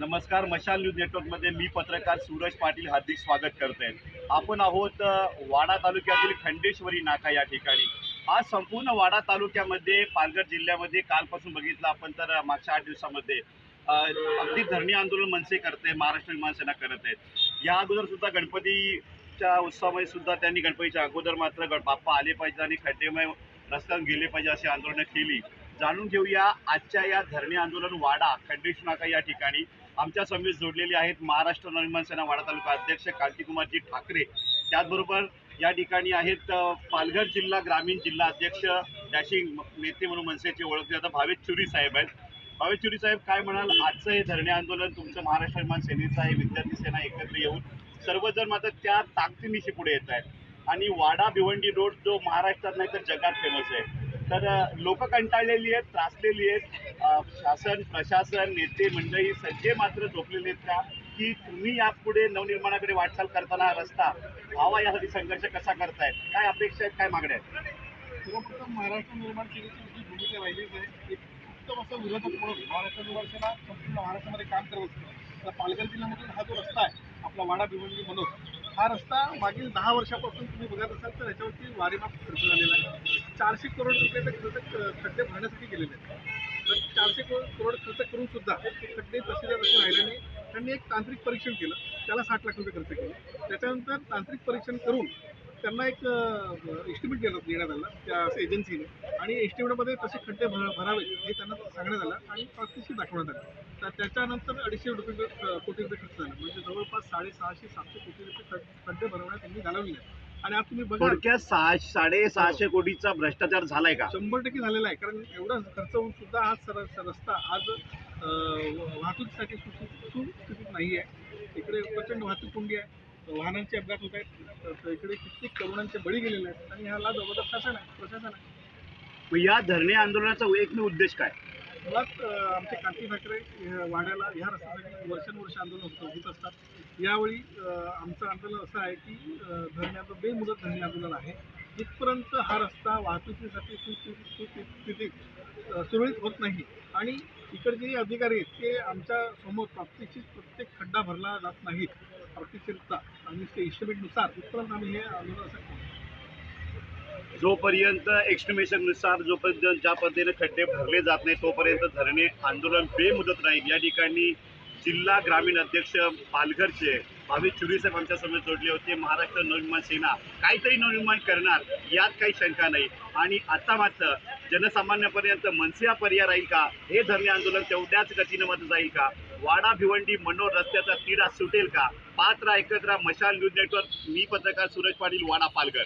नमस्कार मशाल न्यूज नेटवर्कमध्ये मी पत्रकार सूरज पाटील हार्दिक स्वागत करते आपण आहोत वाडा तालुक्यातील खंडेश्वरी नाका या ठिकाणी. आज संपूर्ण वाडा तालुक्यामध्ये पालघर जिल्ह्यामध्ये कालपासून बघितलं आपण तर मागच्या आठ दिवसामध्ये अगदी धरणी आंदोलन मनसे करते महाराष्ट्र विमान सेना करत आहेत या अगोदर सुद्धा गणपतीच्या उत्सवामध्ये सुद्धा त्यांनी गणपतीच्या अगोदर मात्र गण बाप्पा आले पाहिजे आणि खड्डेमय रस्त्यावर गेले पाहिजे अशी आंदोलनं केली. जाणून घेऊया. आजच्या या धरणे आंदोलन वाडा खंडेश नाका या ठिकाणी. आमच्या समेत जोडलेले आहेत महाराष्ट्र नवनिर्माण सेना वाडा तालुका अध्यक्ष कांतिकुमारजी ठाकरे. त्याचबरोबर या ठिकाणी आहेत पालघर जिल्हा ग्रामीण जिल्हा अध्यक्ष डॅशिंग नेते म्हणून मनसेचे ओळखले जातात भावेश चुरी साहेब आहेत. भावेश चुरी साहेब काय म्हणाल? आजचं हे धरणे आंदोलन तुमचं महाराष्ट्र निर्माण सेनेचं आहे विद्यार्थी सेना एकत्र येऊन सर्वजण मात्र त्या ताकदीनिशी पुढे येत आहेत आणि वाडा भिवंडी रोड जो महाराष्ट्रात नाही तर जगात फेमस आहे. तर लोक कंटाळलेली आहेत त्रासलेली आहेत. शासन प्रशासन नेते मंडळी सगळे मात्र झोपलेले आहेत का? की तुम्ही यापुढे नवनिर्माणाकडे वाटचाल करताना रस्ता व्हावा यासाठी संघर्ष कसा करतायत? काय अपेक्षा आहेत काय मागण्या आहेत? सर्वप्रथम महाराष्ट्र निर्माण सेनेची भूमिका राहिलीच आहे एक उत्तम असं विरोधक म्हणून महाराष्ट्र निर्माण सेना संपूर्ण महाराष्ट्रामध्ये काम करत असतं. तर पालघर जिल्ह्यामधील हा जो रस्ता आहे आपला वाडा भिवंडी मनोज हा रस्ता मागील दहा वर्षापासून तुम्ही बघत असाल तर याच्यावरती वारेमाप खर्च झालेला आहे. चारशे करोड रुपये ते खर्च खड्डे भरण्यासाठी गेलेले आहेत. तर चारशे करोड करोड खर्च करून सुद्धा खड्डे तसे तसे राहिल्याने त्यांनी एक तांत्रिक परीक्षण केलं. त्याला साठ लाख रुपये खर्च केले. त्याच्यानंतर तांत्रिक परीक्षण करून त्यांना एक एस्टिमेट देण्यात देण्यात आला त्या एजन्सीने आणि एस्टिमेटमध्ये तसे खड्डे भर भरावे हे त्यांना सांगण्यात आलं आणि प्रात्यक्षिक दाखवण्यात आलं. तर त्याच्यानंतर अडीचशे रुपये कोटी रुपये खर्च झाला. म्हणजे जवळपास साडेसहाशे सातशे कोटी रुपये खड- खड्डे भरवण्यात त्यांनी घालवले आणि आज तुम्ही बघा थोडक्यात सहा साडेसहाशे कोटीचा भ्रष्टाचार झालाय का? शंभर टक्के झालेला आहे. कारण एवढा खर्च होऊन सुद्धा हा सर रस्ता आज वाहतुकीसाठी सुसु- सुस्थितीत नाही आहे इकडे प्रचंड वाहतूक कोंडी आहे. वाहनांचे अपघात होत आहेत. इकडे कित्येक तरुणांचे बळी गेलेले आहेत आणि ह्याला जबाबदार शासन आहे. प्रशासन आहे. मग या धरणे आंदोलनाचा एकमेव उद्देश काय? मुळात आमचे कांती ठाकरे अ, वाड्याला ह्या रस्त्यासाठी वर्षानुवर्ष आंदोलन होत होत असतात. यावेळी आमचं आंदोलन असं आहे की धरण्याचं बेमुदत धरणे आंदोलन आहे. जिथपर्यंत हा रस्ता वाहतुकीसाठी अ, सुरळीत होत नाही आणि इकडचे जे अधिकारी आहेत ते आमच्यासमोर प्राप्तिशीत प्रत्येक खड्डा भरला जात नाहीत. आणि इस्टिमेटनुसार आम्ही हे आंदोलन असं जोपर्यंत एस्टिमेशननुसार जोपर्यंत ज्या पद्धतीने खड्डे भरले जात नाही तोपर्यंत धरणे आंदोलन बेमुदत राहील. या ठिकाणी जिल्हा ग्रामीण अध्यक्ष पालघरचे भावी चुरीसाहेब आमच्यासमोर समोर जोडले होते. महाराष्ट्र नवनिर्माण सेना काहीतरी नवनिर्माण करणार यात काही शंका नाही. आणि आता मात्र जनसामान्यापर्यंत मनसे हा पर्याय राहील का? हे धरणे आंदोलन तेवढ्याच गतीनं मात्र जाईल का? वाडा भिवंडी मनोर रस्त्याचा तिढा सुटेल का? पात्र एकत्र मशाल न्यूज नेटवर्क मी पत्रकार सूरज पाटील वाडा पालघर.